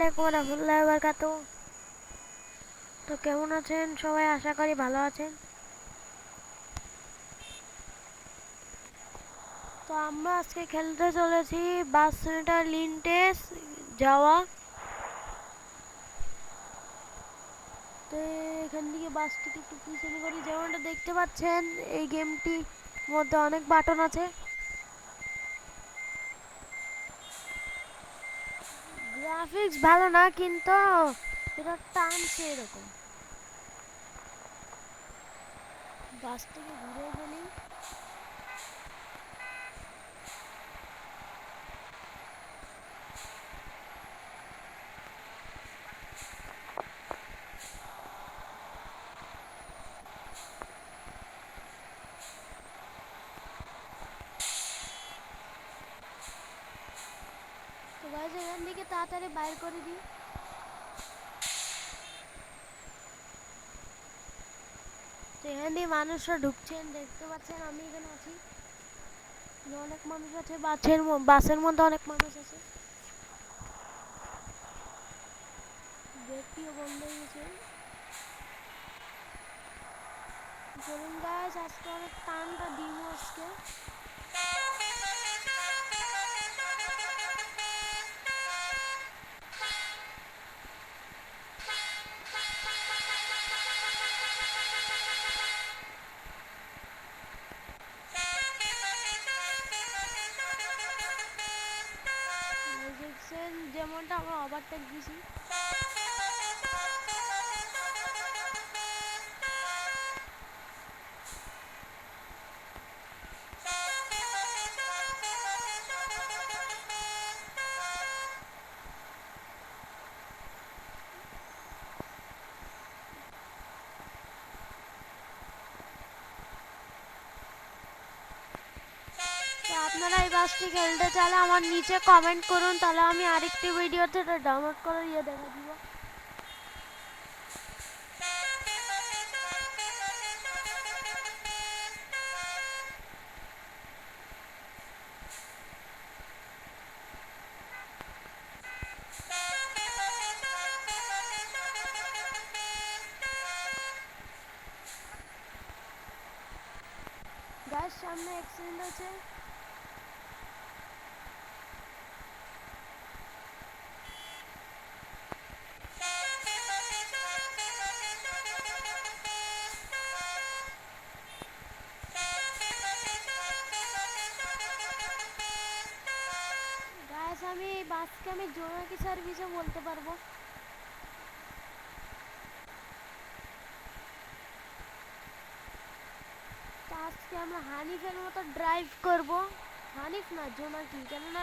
আলাইকুম রহমতুল্লাহ বরকাত তো কেমন আছেন? সবাই আশা করি ভালো আছেন। তো আমরা আজকে খেলতে চলেছি বাস সেন্টার লিনটেস যাওয়া। তো এখান থেকে বাসটিকে একটু পিছনে করি। যেমনটা দেখতে পাচ্ছেন, এই গেমটি মধ্যে অনেক বাটন আছে। গ্রাফিক্স ভালো না কিন্তু এটা টানছে এরকম বাস থেকে ঘুরে ফেলি তো থেকে তাড়াতাড়ি বাইর করে দিই। তো এখান দিয়ে মানুষরা ঢুকছেন, দেখতে পাচ্ছেন আমি এখানে আছি। অনেক মানুষ আছে, বাসের বাসের মধ্যে অনেক মানুষ আছে। গেটটিও বন্ধ হয়ে গেছে। চলুন গাইজ আজকে অনেক টানটা দিব আজকে। যেমনটা আমরা ওভারটেক দিছি আপনারা এই বাসটি খেলতে চাইলে আমার নিচে কমেন্ট করুন, তাহলে আমি আরেকটি ভিডিওতে এটা ডাউনলোড করে ইয়ে দেখা দিব। গাছ সামনে অ্যাক্সিডেন্ট আছে জোনাকি সার্ভিসে বলতে পারব? আজকে আমরা হানিফের মতো ড্রাইভ করব। হানিফ না, জোনাকি। কেননা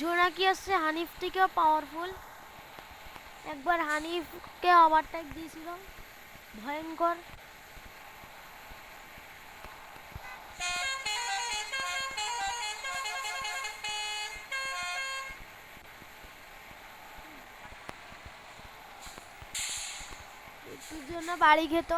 জোনাকি আসছে, হানিফ থেকেও পাওয়ারফুল একবার হানিফকে ওভারটেক দিয়েছিল। ভয়ঙ্কর। জন্য বাড়ি খেত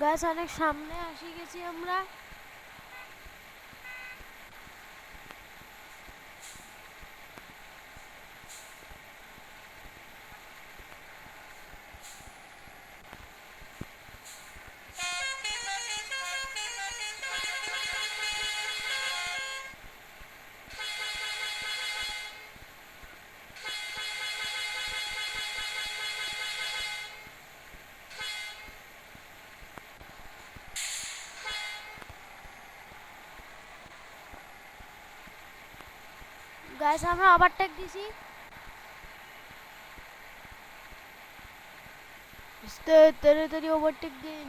গাছ অনেক সামনে আসি গেছি আমরা। গাইস আমরা ওভারটেক দিছি। তাড়াতাড়ি ওভারটেক দিন।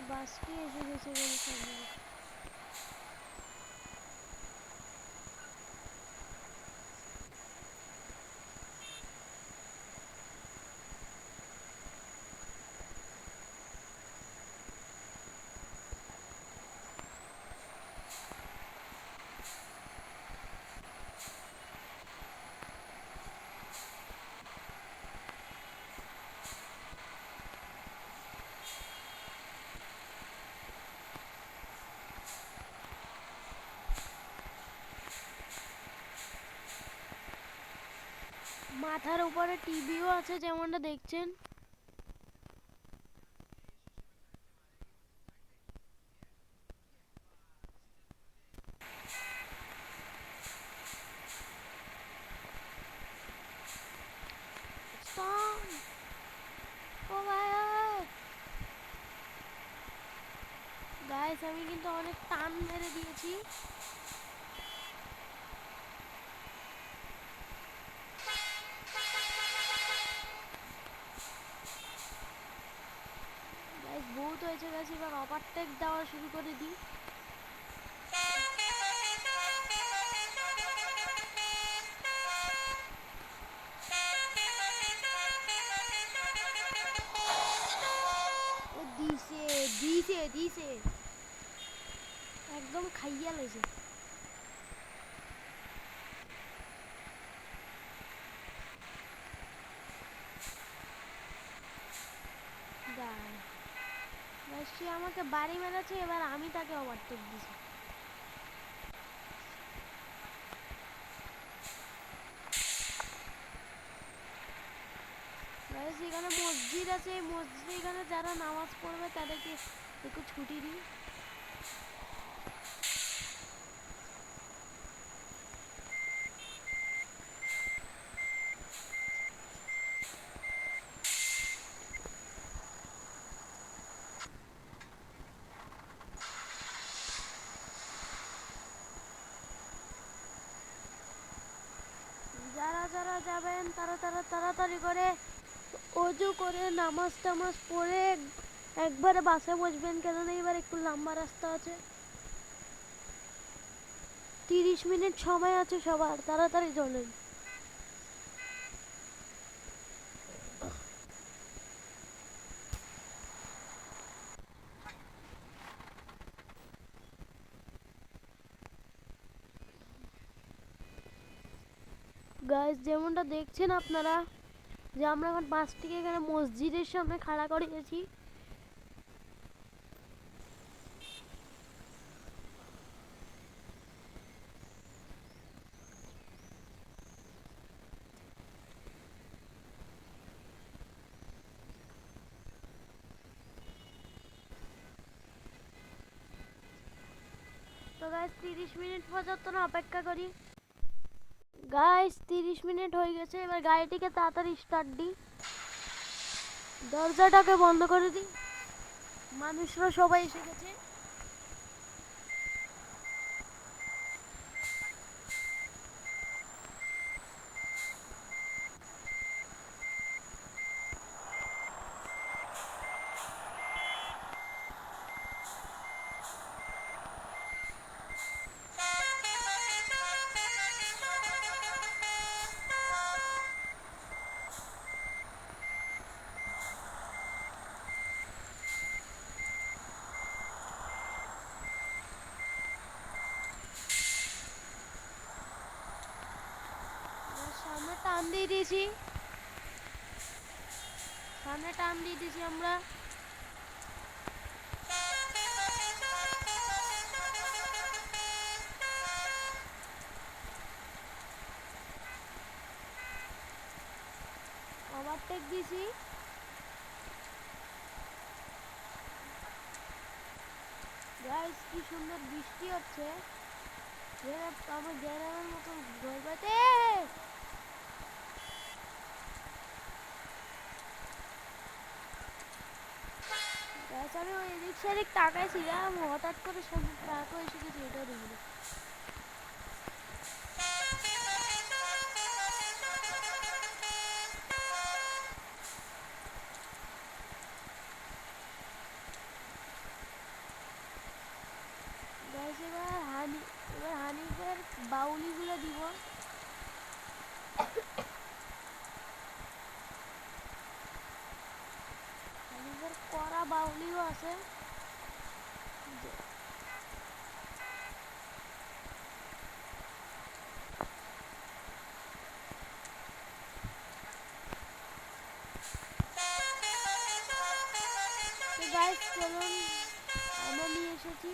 বাসে বাসটি এসে গেছে মাথার উপরে টিভিও আছে যেমনটা দেখছেন। আমি কিন্তু অনেক টান মেরে দিয়েছি গাইস বহুত হয়েছে গাইস ওভারটেক দেওয়া শুরু করে দিই। দিছে দিছে দিছে। একদম খাইয়া লাইছে। আমাকে বাড়ি মেরেছে, এবার আমি তাকে ওভারটেক দিছি। এখানে মসজিদ আছে, এই মসজিদে এখানে যারা নামাজ পড়বে তাদেরকে একটু ছুটি দিই যারা যারা যাবেন তারা তারা, তাড়াতাড়ি করে অজু করে নামাজ টামাজ পড়ে একবারে বাসে বসবেন কেননা এবার একটু লম্বা রাস্তা আছে। তিরিশ মিনিট সময় আছে সবার, তাড়াতাড়ি চলেন। গাইস যেমনটা দেখছেন আপনারা, যে আমরা এখন বাস থেকে এখানে মসজিদের সামনে খাড়া করে গেছি। তো গাইস তিরিশ মিনিট পর্যন্ত অপেক্ষা করি। গাইস তিরিশ মিনিট হয়ে গেছে, এবার গাড়িটিকে তাড়াতাড়ি স্টার্ট দিই। দরজাটাকে বন্ধ করে দিই। মানুষরা সবাই এসে গেছে। টান দিয়ে দিয়েছি। সামনে টান দিয়ে দিয়েছি আমরা। ওভারটেক দিয়েছি। গাইস কি সুন্দর বৃষ্টি হচ্ছে। আমার জেনারের মতো ভয় আমি ওই এদিক সেদিক তাকাইছিলাম হঠাৎ করে সামনে ট্রাকও এসে গেছে এটা দেখি আছে গাইস চলুন আমরা নিয়ে এসেছি।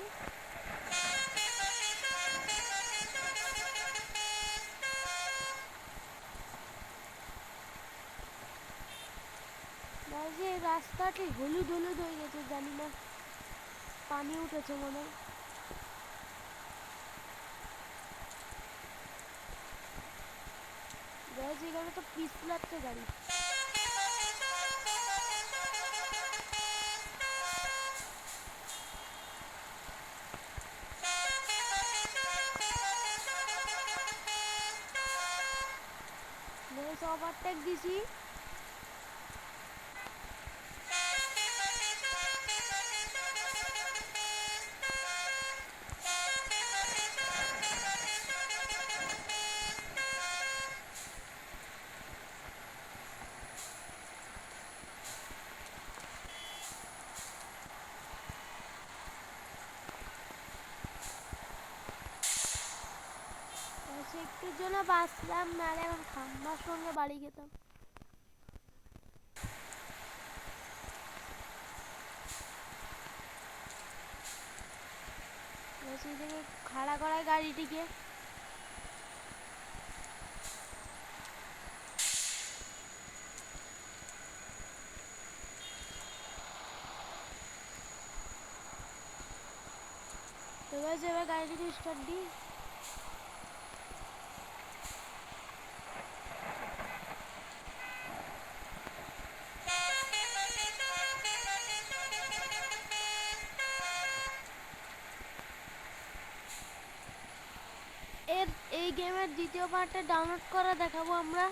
এই রাস্তাটি হলুদ হলুদ হয়ে গেছে, জানি না। পানি উঠেছে মনে হয়। এখানে তো পিছলাচ্ছে গাড়ি। ওভারটেক দিছি। একটুর জন্য বাঁচলাম নাহলে এখন খাম্বার সঙ্গে বাড়ি গাইস খাড়া করায় গাড়িটিকে। এবার গাড়িটিকে স্টার্ট দিই। গেমের দ্বিতীয় পার্টটা ডাউনলোড করা দেখাবো আমরা।